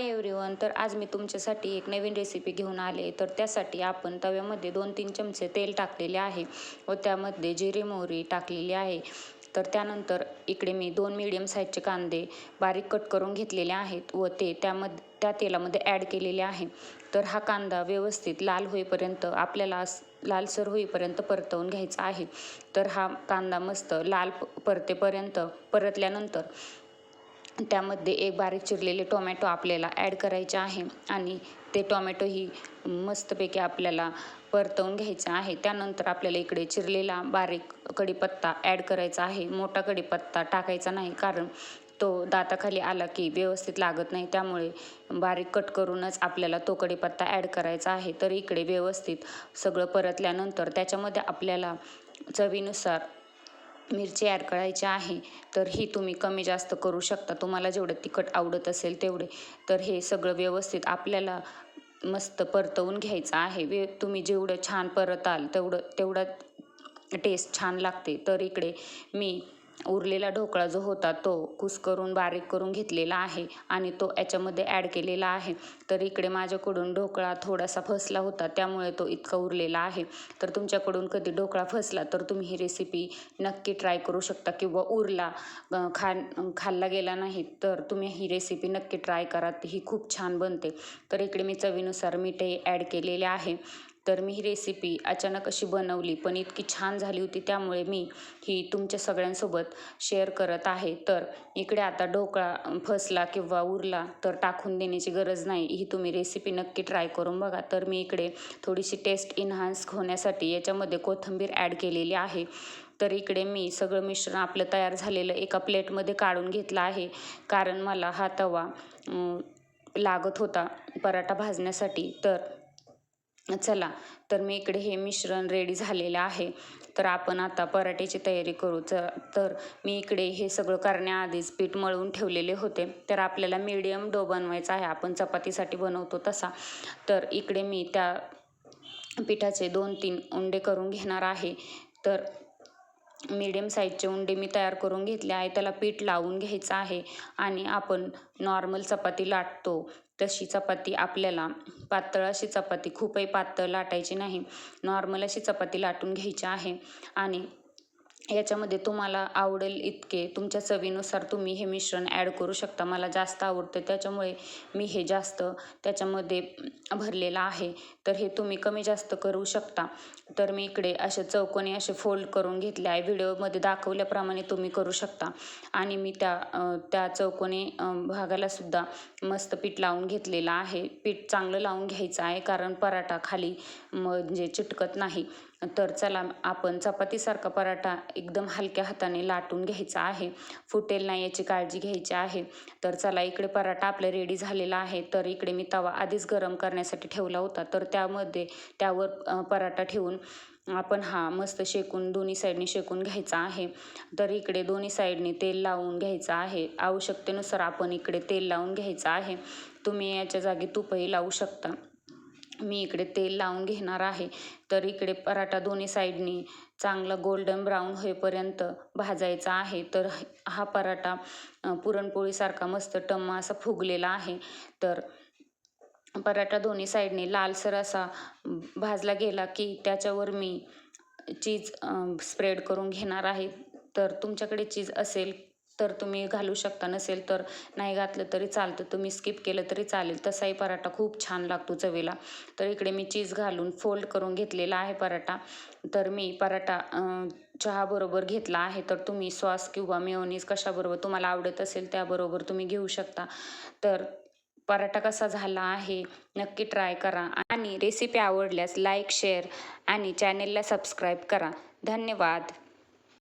Hi everyone तर आज मी तुमच्यासाठी एक नवीन रेसिपी घेऊन आले. तर त्यासाठी आपण तव्यामध्ये दोन तीन चमचे तेल टाकलेले आहे व त्यामध्ये जिरे मोहरी टाकलेली आहे. तर त्यानंतर इकडे मी दोन मीडियम साईजचे कांदे बारीक कट करून घेतलेले आहेत व ते त्यामध्ये त्या तेलामध्ये ॲड केलेले आहे. तर हा कांदा व्यवस्थित लाल होईपर्यंत आपल्याला लालसर होईपर्यंत परतवून घ्यायचा आहे. तर हा कांदा मस्त लाल परतेपर्यंत परतल्यानंतर त्यामध्ये एक बारीक चिरलेले टोमॅटो आपल्याला ॲड करायचे आहे आणि ते टोमॅटोही मस्तपैकी आपल्याला परतवून घ्यायचं आहे. त्यानंतर आपल्याला इकडे चिरलेला बारीक कढीपत्ता ॲड करायचा आहे. मोठा कढीपत्ता टाकायचा नाही कारण तो दाताखाली आला की व्यवस्थित लागत नाही. त्यामुळे बारीक कट करूनच आपल्याला तो कढीपत्ता ॲड करायचा आहे. तर इकडे व्यवस्थित सगळं परतल्यानंतर त्याच्यामध्ये आपल्याला चवीनुसार मिरची ॲड करायची आहे तर ही तुम्ही कमी जास्त करू शकता. तुम्हाला जेवढं तिखट आवडत असेल तेवढे. तर हे सगळं व्यवस्थित आपल्याला मस्त परतवून घ्यायचं आहे. वे तुम्ही जेवढं छान परताल तेवढं तेवढं टेस्ट छान लागते. तर इकडे मी उरलेला ढोकळा जो होता तो करून बारीक करून घेतलेला आहे आणि तो याच्यामध्ये ॲड केलेला आहे. तर इकडे माझ्याकडून ढोकळा थोडासा फसला होता त्यामुळे तो इतका उरलेला आहे. तर तुमच्याकडून कधी ढोकळा फसला तर तुम्ही ही रेसिपी नक्की ट्राय करू शकता किंवा उरला खा खाल्ला गेला नाही तर तुम्ही ही रेसिपी नक्की ट्राय करा ही खूप छान बनते. तर इकडे मी चवीनुसार मीठही ॲड केलेले आहे. तर मी ही रेसिपी अचानक अशी बनवली पण इतकी छान झाली होती त्यामुळे मी ही तुमच्या सगळ्यांसोबत शेअर करत आहे. तर इकडे आता ढोकळा फसला किंवा उरला तर टाकून देण्याची गरज नाही. ही तुम्ही रेसिपी नक्की ट्राय करून बघा. तर मी इकडे थोडीशी टेस्ट इन्हान्स होण्यासाठी याच्यामध्ये कोथिंबीर ॲड केलेली आहे. तर इकडे मी सगळं मिश्रण आपलं तयार झालेलं एका प्लेटमध्ये काढून घेतलं आहे. कारण मला हा तवा लागत होता पराठा भाजण्यासाठी. तर चला तर मी इकडे हे मिश्रण रेडी झालेलं आहे. तर आपण आता पराठ्याची तयारी करू. च तर मी इकडे हे सगळं करण्याआधीच पीठ मळून ठेवलेले होते. तर आपल्याला मीडियम डो बनवायचा आहे. आपण चपातीसाठी बनवतो तसा. तर इकडे मी त्या पिठाचे दोन तीन उंडे करून घेणार आहे. तर मीडियम साईजचे उंडे मी तयार करून घेतले आहे. त्याला पीठ लावून घ्यायचं आहे आणि आपण नॉर्मल चपाती लाटतो. तशी चपाती आपल्याला पातळ अशी चपाती खूपही पातळ लाटायची नाही. नॉर्मल अशी चपाती लाटून घ्यायची आहे. आणि याच्यामध्ये तुम्हाला आवडेल इतके. तुमच्या चवीनुसार तुम्ही हे मिश्रण ॲड करू शकता. मला जास्त आवडतं. त्याच्यामुळे मी हे जास्त त्याच्यामध्ये भरलेलं आहे. तर हे तुम्ही कमी जास्त करू शकता. तर मी इकडे असे चौकोनी असे फोल्ड करून घेतले आहे. व्हिडिओमध्ये दाखवल्याप्रमाणे तुम्ही करू शकता. आणि मी त्या त्या चौकोनी भागालासुद्धा मस्त पीठ लावून घेतलेलं आहे. पीठ चांगलं लावून घ्यायचं आहे. कारण पराठा खाली म्हणजे चिटकत नाही. तर चला आपण चपातीसारखा पराठा एकदम हलक्या हाताने लाटून घ्यायचा आहे. फुटेल नाही याची काळजी घ्यायची आहे. तर चला इकडे पराठा आपला रेडी झालेला आहे. तर इकडे मी तवा आधीच गरम करण्यासाठी ठेवला होता. तर त्यामध्ये त्यावर पराठा ठेवून आपण हा मस्त शेकून दोन्ही साईडने शेकून घ्यायचा आहे. तर इकडे दोन्ही साईडने तेल लावून घ्यायचं आहे. आवश्यकतेनुसार आपण इकडे तेल लावून घ्यायचं आहे. तुम्ही याच्या जागी तुपही लावू शकता. मी इकडे तेल लावून घेणार आहे. तर इकडे पराठा दोन्ही साईडनी चांगला गोल्डन ब्राऊन होईपर्यंत भाजायचा आहे. तर हा पराठा पुरणपोळीसारखा मस्त टम्मा असा फुगलेला आहे. तर पराठा दोन्ही साईडने लालसर असा भाजला गेला की त्याच्यावर मी चीज स्प्रेड करून घेणार आहे. तर तुमच्याकडे चीज असेल तर तुम्ही घालू शकता नसेल तर नाही घातलं तरी चालतं. तुम्ही स्किप केलं तरी चालेल. तसाही पराठा खूप छान लागतो चवीला. तर इकडे मी चीज घालून फोल्ड करून घेतलेला आहे पराठा. तर मी पराठा चहाबरोबर घेतला आहे. तर तुम्ही सॉस किंवा मेयोनीज कशाबरोबर तुम्हाला आवडत असेल त्याबरोबर तुम्ही घेऊ शकता. तर पराठा कसा झाला आहे नक्की ट्राय करा आणि रेसिपी आवडल्यास लाईक शेअर आणि चॅनेलला सबस्क्राईब करा. धन्यवाद.